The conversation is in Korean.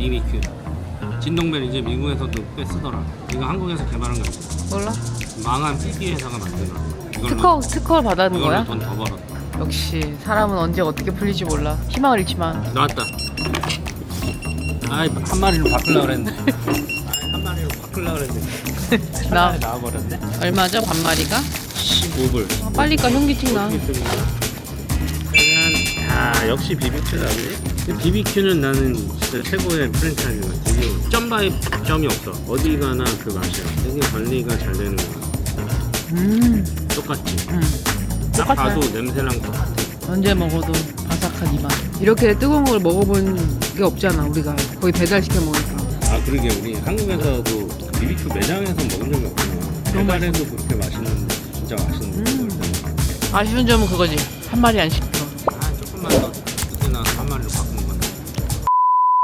BBQ. 진동벨 이제 미국에서도 꽤 쓰더라. 이거 한국에서 개발한 거 있어. 몰라? 망한 PB 회사가. 이걸로 특허 특허 받았는 이걸로 거야? 돈더 벌었다. 역시 사람은 언제 어떻게 풀릴지 몰라. 희망을 잃지 마. 나왔다. 아이 한 마리로 바꾸려고 그랬는데. 아이, 한 마리로 바꾸려고 그랬는데. 나 나와버렸네. 얼마죠 반마리가? 15불. 아, 빨리 가 현기증 나. 아 역시 BBQ라지. BBQ는 나는 진짜 최고의 프랜차이즈 같아. 되게 점바이 점이 없어. 어디 가나 그 맛이야. 되게 관리가 잘 되는 거야. 음, 똑같지. 음. 딱 똑같아요. 봐도 냄새랑 똑같아. 언제 먹어도 바삭한 이 맛. 이렇게 뜨거운 걸 먹어본 게 없잖아 우리가 거의 배달 시켜 먹으니까. 아 그러게 우리 한국에서도 BBQ 매장에서 먹은 적이 없구나. 너무 배달해도 그렇게 맛있는데 진짜 맛있는데. 음. 먹을 때는. 아쉬운 점은 그거지. 한 마리 안 더.